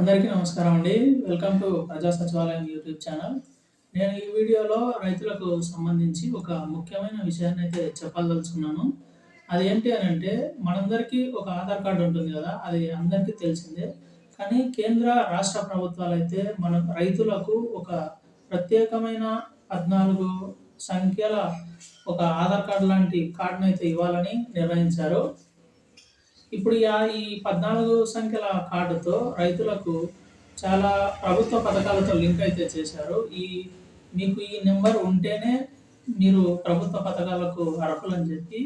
అందరికీ నమస్కారం అండి. వెల్కమ్ టు ప్రజా సచివాలయం యూట్యూబ్ ఛానల్. నేను ఈ వీడియోలో రైతులకు సంబంధించి ఒక ముఖ్యమైన విషయాన్ని అయితే చెప్పదలుచుకున్నాను. అది ఏంటి అని అంటే మనందరికీ ఒక ఆధార్ కార్డు ఉంటుంది కదా అది అందరికీ తెలిసిందే. కానీ కేంద్ర రాష్ట్ర ప్రభుత్వాలు అయితే మన రైతులకు ఒక ప్రత్యేకమైన పద్నాలుగు సంఖ్యల ఒక ఆధార్ కార్డు లాంటి కార్డును అయితే ఇవ్వాలని నిర్ణయించారు. ఇప్పుడు ఈ పద్నాలుగు సంఖ్యల కార్డుతో రైతులకు చాలా ప్రభుత్వ పథకాలతో లింక్ అయితే చేశారు. ఈ మీకు ఈ నెంబర్ ఉంటేనే మీరు ప్రభుత్వ పథకాలకు అర్హులని చెప్పి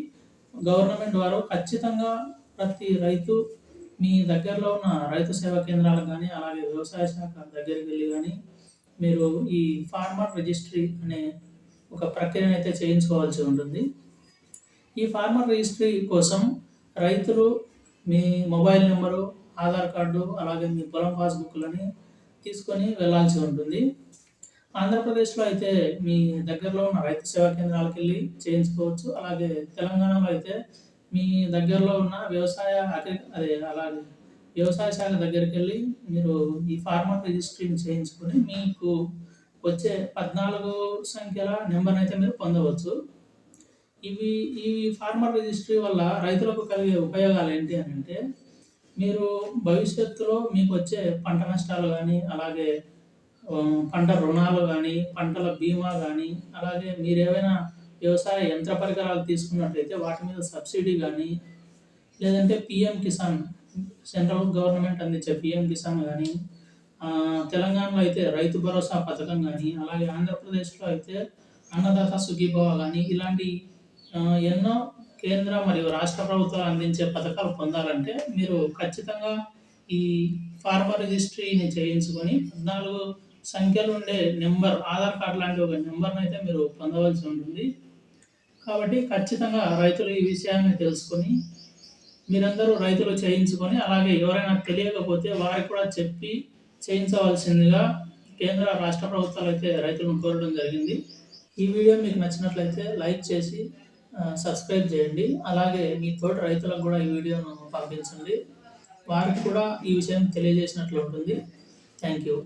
గవర్నమెంట్ వారు ఖచ్చితంగా ప్రతి రైతు మీ దగ్గరలో ఉన్న రైతు సేవా కేంద్రాలకు కానీ అలాగే వ్యవసాయ శాఖ దగ్గరికి వెళ్ళి కానీ మీరు ఈ ఫార్మర్ రిజిస్ట్రీ అనే ఒక ప్రక్రియను అయితే చేయించుకోవాల్సి ఉంటుంది. ఈ ఫార్మర్ రిజిస్ట్రీ కోసం రైతులు మీ మొబైల్ నెంబరు ఆధార్ కార్డు అలాగే మీ పొలం పాస్బుక్లని తీసుకొని వెళ్ళాల్సి ఉంటుంది. ఆంధ్రప్రదేశ్లో అయితే మీ దగ్గరలో ఉన్న రైతు సేవా కేంద్రాలకు వెళ్ళి చేయించుకోవచ్చు. అలాగే తెలంగాణలో అయితే మీ దగ్గరలో ఉన్న వ్యవసాయ అగ్రి అదే అలాగే వ్యవసాయ శాఖ దగ్గరికి వెళ్ళి మీరు ఈ ఫార్మర్ రిజిస్ట్రీని చేయించుకొని మీకు వచ్చే పద్నాలుగు సంఖ్యల నెంబర్ని అయితే మీరు పొందవచ్చు. ఇవి ఈ ఫార్మర్ రిజిస్ట్రీ వల్ల రైతులకు కలిగే ఉపయోగాలు ఏంటి అని అంటే మీరు భవిష్యత్తులో మీకు వచ్చే పంట నష్టాలు కానీ అలాగే పంట రుణాలు కానీ పంటల బీమా కానీ అలాగే మీరు ఏమైనా వ్యవసాయ యంత్ర పరికరాలు తీసుకున్నట్లయితే వాటి మీద సబ్సిడీ కానీ లేదంటే పిఎం కిసాన్ సెంట్రల్ గవర్నమెంట్ అందించే పిఎం కిసాన్ కానీ తెలంగాణలో అయితే రైతు భరోసా పథకం కానీ అలాగే ఆంధ్రప్రదేశ్లో అయితే అన్నదాత సుఖీభవ కానీ ఇలాంటి ఎన్నో కేంద్ర మరియు రాష్ట్ర ప్రభుత్వాలు అందించే పథకాలు పొందాలంటే మీరు ఖచ్చితంగా ఈ ఫార్మర్ రిజిస్ట్రీని చేయించుకొని పద్నాలుగు సంఖ్యలు ఉండే నెంబర్ ఆధార్ కార్డు లాంటి ఒక నెంబర్ని అయితే మీరు పొందవలసి ఉంటుంది. కాబట్టి ఖచ్చితంగా రైతులు ఈ విషయాన్ని తెలుసుకొని మీరందరూ రైతులు చేయించుకొని అలాగే ఎవరైనా తెలియకపోతే వారికి కూడా చెప్పి చేయించవలసిందిగా కేంద్ర రాష్ట్ర ప్రభుత్వాలు అయితే రైతులను కోరడం జరిగింది. ఈ వీడియో మీకు నచ్చినట్లయితే లైక్ చేసి సబ్స్క్రైబ్ చేయండి. అలాగే మీ తోటి రైతులకు కూడా ఈ వీడియోను పంపించండి. వారికి కూడా ఈ విషయం తెలియజేసినట్లు ఉంటుంది. Thank you.